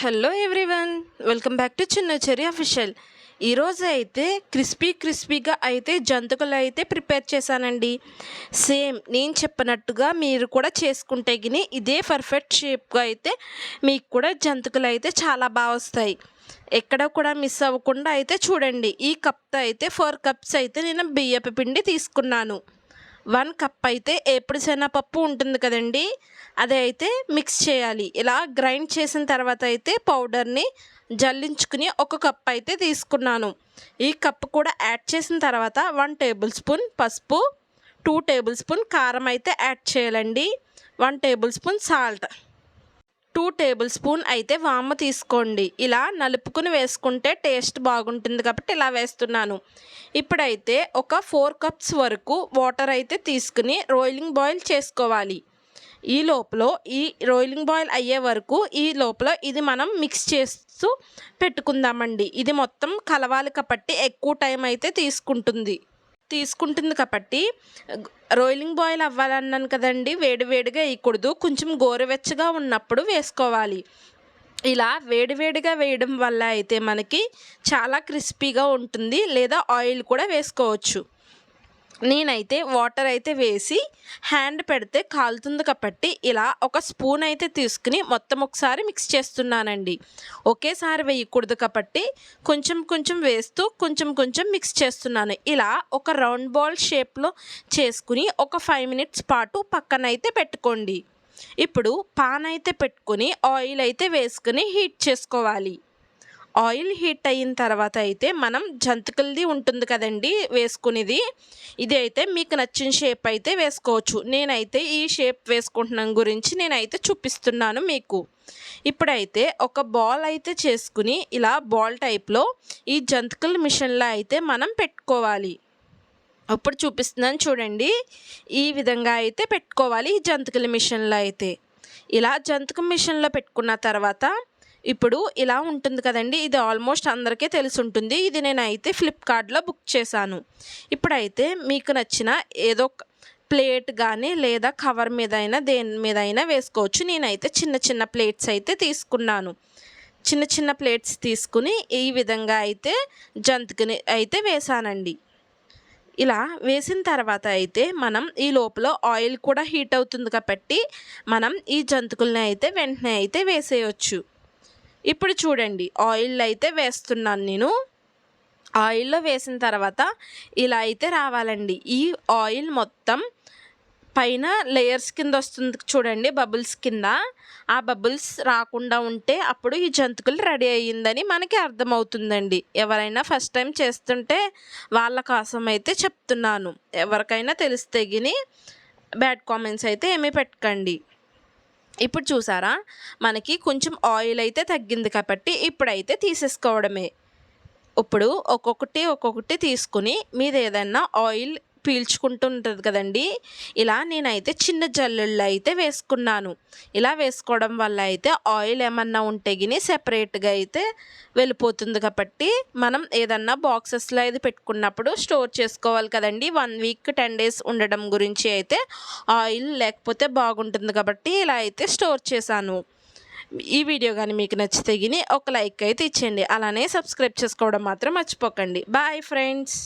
Hello everyone welcome back to Chinna Cheri official. ఈరోజు అయితే crispy క్రిస్పీగా అయితే జంతుకులు అయితే ప్రిపేర్ చేశానండి. సేమ్ నేను చెప్పినట్టుగా మీరు కూడా చేసుకుంటే గిని ఇదే పర్ఫెక్ట్ షేప్గా అయితే మీకు కూడా జంతుకులు అయితే చాలా బాగా వస్తాయి. ఎక్కడ కూడా మిస్ అవ్వకుండా అయితే చూడండి. ఈ కప్తో అయితే ఫోర్ కప్స్ అయితే నేను బియ్యపు పిండి తీసుకున్నాను. వన్ కప్ అయితే ఎప్పుడు శనగపప్పు ఉంటుంది కదండి అది అయితే మిక్స్ చేయాలి. ఇలా గ్రైండ్ చేసిన తర్వాత అయితే పౌడర్ని జల్లించుకుని ఒక కప్ అయితే తీసుకున్నాను. ఈ కప్ కూడా యాడ్ చేసిన తర్వాత వన్ టేబుల్ స్పూన్ పసుపు టూ టేబుల్ స్పూన్ కారం అయితే యాడ్ చేయాలండి. One tablespoon salt two tablespoon అయితే వామ తీసుకోండి. ఇలా నలుపుకుని వేసుకుంటే టేస్ట్ బాగుంటుంది కాబట్టి ఇలా వేస్తున్నాను. ఇప్పుడైతే ఒక ఫోర్ కప్స్ వరకు వాటర్ అయితే తీసుకుని రోయిలింగ్ బాయిల్ చేసుకోవాలి. ఈ లోపల ఈ రోయిలింగ్ బాయిల్ అయ్యే వరకు ఈ లోపల ఇది మనం మిక్స్ చేస్తూ పెట్టుకుందామండి. ఇది మొత్తం కలవాలి కాబట్టి ఎక్కువ టైం అయితే తీసుకుంటుంది. తీసుకుంటుంది కాబట్టి రోయిలింగ్ బాయిల్ అవ్వాలన్నాను కదండి వేడివేడిగా వేయకూడదు. కొంచెం గోరువెచ్చగా ఉన్నప్పుడు వేసుకోవాలి. ఇలా వేడివేడిగా వేయడం వల్ల అయితే మనకి చాలా క్రిస్పీగా ఉంటుంది లేదా ఆయిల్ కూడా వేసుకోవచ్చు. నేనైతే వాటర్ అయితే వేసి హ్యాండ్ పెడితే కాలుతుంది కాబట్టి ఇలా ఒక స్పూన్ అయితే తీసుకుని మొత్తం ఒకసారి మిక్స్ చేస్తున్నానండి. ఒకేసారి వేయకూడదు కాబట్టి కొంచెం కొంచెం వేస్తూ కొంచెం కొంచెం మిక్స్ చేస్తున్నాను. ఇలా ఒక రౌండ్ బాల్ షేప్లో చేసుకుని ఒక ఫైవ్ మినిట్స్ పాటు పక్కన అయితే పెట్టుకోండి. ఇప్పుడు పాన్ అయితే పెట్టుకుని ఆయిల్ అయితే వేసుకుని హీట్ చేసుకోవాలి. ఆయిల్ హీట్ అయిన తర్వాత అయితే మనం జంతికలది ఉంటుంది కదండి వేసుకునేది. ఇది అయితే మీకు నచ్చిన షేప్ అయితే వేసుకోవచ్చు. నేనైతే ఈ షేప్ వేసుకుంటున్నాం గురించి నేనైతే చూపిస్తున్నాను మీకు. ఇప్పుడైతే ఒక బాల్ అయితే చేసుకుని ఇలా బాల్ టైప్లో ఈ జంతికల మిషన్లో అయితే మనం పెట్టుకోవాలి. అప్పుడు చూపిస్తున్నాను చూడండి. ఈ విధంగా అయితే పెట్టుకోవాలి ఈ జంతికల మిషన్లో అయితే. ఇలా జంతిక మిషన్లో పెట్టుకున్న తర్వాత ఇప్పుడు ఇలా ఉంటుంది కదండి. ఇది ఆల్మోస్ట్ అందరికీ తెలిసి ఉంటుంది ఇది నేనైతే ఫ్లిప్కార్ట్లో బుక్ చేశాను. ఇప్పుడైతే మీకు నచ్చిన ఏదో ప్లేట్ కానీ లేదా కవర్ మీద అయినా దేని మీద అయినా వేసుకోవచ్చు. నేనైతే చిన్న చిన్న ప్లేట్స్ అయితే తీసుకున్నాను. చిన్న చిన్న ప్లేట్స్ తీసుకుని ఈ విధంగా అయితే జంతికని అయితే వేసానండి ఇలా వేసిన తర్వాత అయితే మనం ఈ లోపల ఆయిల్ కూడా హీట్ అవుతుంది కాబట్టి మనం ఈ జంతుకుల్ని అయితే వెంటనే అయితే వేసేయచ్చు. ఇప్పుడు చూడండి ఆయిల్ అయితే వేస్తున్నాను నేను. ఆయిల్లో వేసిన తర్వాత ఇలా అయితే రావాలండి. ఈ ఆయిల్ మొత్తం పైన లేయర్స్ కింద వస్తుంది చూడండి బబుల్స్ కింద. ఆ బబుల్స్ రాకుండా ఉంటే అప్పుడు ఈ జంతుకులు రెడీ అయ్యిందని మనకి అర్థమవుతుందండి. ఎవరైనా ఫస్ట్ టైం చేస్తుంటే వాళ్ళ కోసం అయితే చెప్తున్నాను. ఎవరికైనా తెలిస్తే గిని బ్యాడ్ కామెంట్స్ అయితే ఏమీ పెట్టకండి. ఇప్పుడు చూసారా? మనకి కొంచెం ఆయిల్ అయితే తగ్గింది కాబట్టి ఇప్పుడైతే తీసేసుకోవడమే. ఇప్పుడు ఒక్కొక్కటి ఒక్కొక్కటి తీసుకుని మీద ఏదైనా ఆయిల్ పీల్చుకుంటూ ఉంటుంది కదండి. ఇలా నేనైతే చిన్న జల్లుళ్ళు అయితే వేసుకున్నాను. ఇలా వేసుకోవడం వల్ల అయితే ఆయిల్ ఏమన్నా ఉంటే గిని సెపరేట్గా అయితే వెళ్ళిపోతుంది కాబట్టి మనం ఏదన్నా బాక్సెస్లో అయితే పెట్టుకున్నప్పుడు స్టోర్ చేసుకోవాలి కదండి. వన్ వీక్ టెన్ డేస్ ఉండడం గురించి అయితే ఆయిల్ లేకపోతే బాగుంటుంది కాబట్టి ఇలా అయితే స్టోర్ చేశాను. ఈ వీడియో కానీ మీకు నచ్చితే గిని ఒక లైక్ అయితే ఇచ్చేయండి. అలానే సబ్స్క్రైబ్ చేసుకోవడం మాత్రం మర్చిపోకండి. Bye friends.